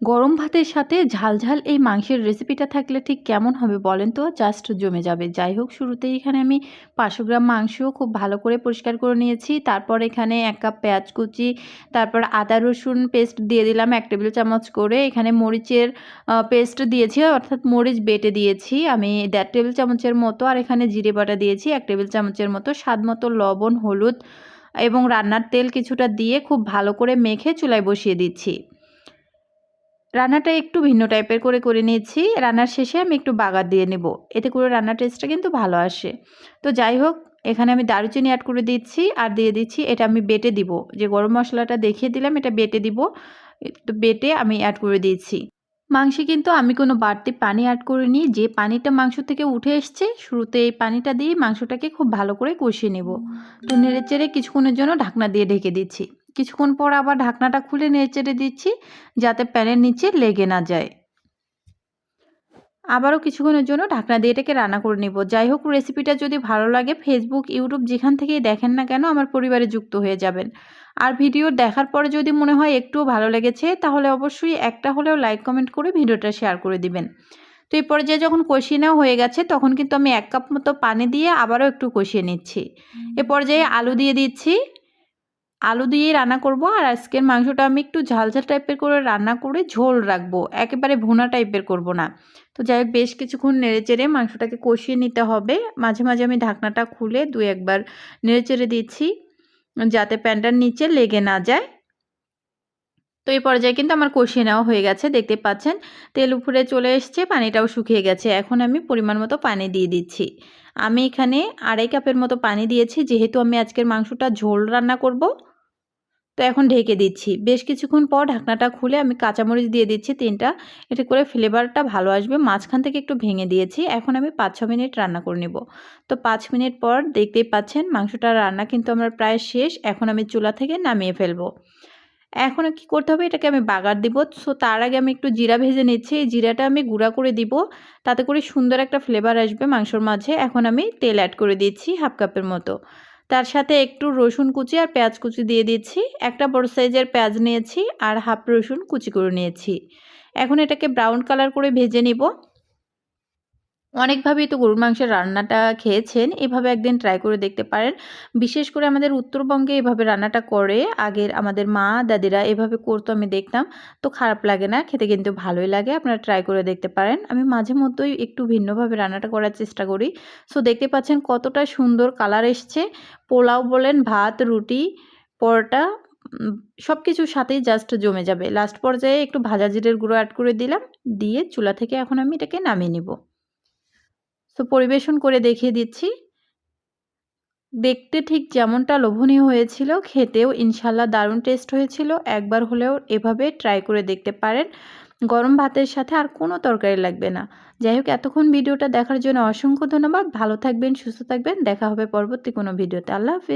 গরম ভাতের সাথে ঝালঝাল এই মাংসের রেসিপিটা থাকলে ঠিক কেমন হবে বলেন তো? জাস্ট জমে যাবে। যাই হোক, শুরুতেই এখানে আমি পাঁচশো গ্রাম মাংস খুব ভালো করে পরিষ্কার করে নিয়েছি। তারপর এখানে এক কাপ পেঁয়াজ কুচি, তারপর আদা, রসুন পেস্ট দিয়ে দিলাম এক টেবিল চামচ করে। এখানে মরিচের পেস্ট দিয়েছি, অর্থাৎ মরিচ বেটে দিয়েছি আমি দেড় টেবিল চামচের মতো। আর এখানে জিরে বাটা দিয়েছি এক টেবিল চামচের মতো। স্বাদ মতো লবণ, হলুদ এবং রান্নার তেল কিছুটা দিয়ে খুব ভালো করে মেখে চুলায় বসিয়ে দিচ্ছি। রান্নাটা একটু ভিন্ন টাইপের করে করে নিয়েছি। রান্নার শেষে আমি একটু বাগার দিয়ে নেব। এতে করে রান্নার টেস্টটা কিন্তু ভালো আসে। তো যাই হোক, এখানে আমি দারুচিনি অ্যাড করে দিচ্ছি আর দিয়ে দিচ্ছি, এটা আমি বেটে দিব। যে গরম মশলাটা দেখিয়ে দিলাম, এটা বেটে দিব। তো বেটে আমি অ্যাড করে দিয়েছি। মাংসে কিন্তু আমি কোনো বাড়তি পানি অ্যাড করিনি। যে পানিটা মাংস থেকে উঠে এসছে, শুরুতে এই পানিটা দিয়ে মাংসটাকে খুব ভালো করে কষিয়ে নেব। তো নেড়ে চেড়ে কিছুক্ষণের জন্য ঢাকনা দিয়ে ঢেকে দিচ্ছি। কিছুক্ষণ পর আবার ঢাকনাটা খুলে নেড়ে দিচ্ছি, যাতে প্যানের নিচে লেগে না যায়। আবারও কিছুক্ষণের জন্য ঢাকনা দিয়ে এটাকে রান্না করে নিব। যাই হোক রেসিপিটা যদি ভালো লাগে ফেসবুক ইউটিউব যেখান থেকেই দেখেন না কেন, আমার পরিবারে যুক্ত হয়ে যাবেন। আর ভিডিও দেখার পরে যদি মনে হয় একটুও ভালো লেগেছে, তাহলে অবশ্যই একটা হলেও লাইক কমেন্ট করে ভিডিওটা শেয়ার করে দিবেন। তো এই পর্যায়ে যখন কষিয়ে নেওয়া হয়ে গেছে, তখন কিন্তু আমি এক কাপ মতো পানি দিয়ে আবারও একটু কষিয়ে নিচ্ছি। এ পর্যায়ে আলু দিয়ে দিচ্ছি। আলু দিয়েই রান্না করব আর আজকের মাংসটা আমি একটু ঝাল ঝাল টাইপের করে রান্না করে ঝোল রাখব। একেবারে ভুনা টাইপের করব না। তো যাই হোক, বেশ কিছুক্ষণ নেড়ে চেড়ে মাংসটাকে কষিয়ে নিতে হবে। মাঝে মাঝে আমি ঢাকনাটা খুলে দু একবার নেড়ে চেড়ে দিচ্ছি, যাতে প্যানটার নিচে লেগে না যায়। তো এই পর্যায়ে কিন্তু আমার কষিয়ে নেওয়া হয়ে গেছে, দেখতে পাচ্ছেন? তেল উপরে চলে এসছে, পানিটাও শুকিয়ে গেছে। এখন আমি পরিমাণ মতো পানি দিয়ে দিচ্ছি। আমি এখানে আড়াই কাপের মতো পানি দিয়েছি, যেহেতু আমি আজকের মাংসটা ঝোল রান্না করব। তো এখন ঢেকে দিচ্ছি। বেশ কিছুক্ষণ পর ঢাকনাটা খুলে আমি কাঁচামরিচ দিয়ে দিচ্ছি তিনটা। এতে করে ফ্লেভারটা ভালো আসবে। মাঝখান থেকে একটু ভেঙে দিয়েছি। এখন আমি পাঁচ, ছ মিনিট রান্না করে নেব। তো পাঁচ মিনিট পর দেখতেই পাচ্ছেন মাংসটা রান্না কিন্তু আমার প্রায় শেষ। এখন আমি চুলা থেকে নামিয়ে ফেলব। এখন কি করতে হবে? এটাকে আমি বাগার দিব। সো, তার আগে আমি একটু জিরা ভেজে নিচ্ছি। এই জিরাটা আমি গুঁড়া করে দিব। তাতে করে সুন্দর একটা ফ্লেভার আসবে মাংসর মাঝে। এখন আমি তেল অ্যাড করে দিচ্ছি হাফ কাপের মতো। তার সাথে একটু রসুন কুচি আর পেঁয়াজ কুচি দিয়ে দিচ্ছি। একটা বড় সাইজের পেঁয়াজ নিয়েছি আর হাফ রসুন কুচি করে নিয়েছি। এখন এটাকে ব্রাউন কালার করে ভেজে নিব। অনেকভাবেই তো গরুর মাংসের রান্নাটা খেয়েছেন, এভাবে একদিন ট্রাই করে দেখতে পারেন। বিশেষ করে আমাদের উত্তরবঙ্গে এভাবে রান্নাটা করে, আগের আমাদের মা, দাদিরা এভাবে করতো আমি দেখতাম, তো খারাপ লাগে না, খেতে কিন্তু ভালোই লাগে, আপনারা ট্রাই করে দেখতে পারেন। আমি মাঝে মধ্যেই একটু ভিন্নভাবে রান্নাটা করার চেষ্টা করি। সো দেখতে পাচ্ছেন কতটা সুন্দর কালার এসছে। পোলাও বলেন, ভাত, রুটি, পরোটা সব কিছুর সাথেই জাস্ট জমে যাবে। লাস্ট পর্যায়ে একটু ভাজা জিরের গুঁড়ো অ্যাড করে দিলাম, দিয়ে চুলা থেকে এখন আমি এটাকে নামিয়ে নিব। তো পরিবেশন করে দেখিয়ে দিচ্ছি। দেখতে ঠিক যেমনটা লোভনীয় হয়েছিল, খেতেও ইনশাল্লাহ দারুণ টেস্ট হয়েছিল। একবার হলেও এভাবে ট্রাই করে দেখতে পারেন। গরম ভাতের সাথে আর কোনো তরকারি লাগবে না। যাই হোক, এতক্ষণ ভিডিওটা দেখার জন্য অসংখ্য ধন্যবাদ। ভালো থাকবেন, সুস্থ থাকবেন। দেখা হবে পরবর্তী কোনো ভিডিওতে। আল্লাহ হাফিজ।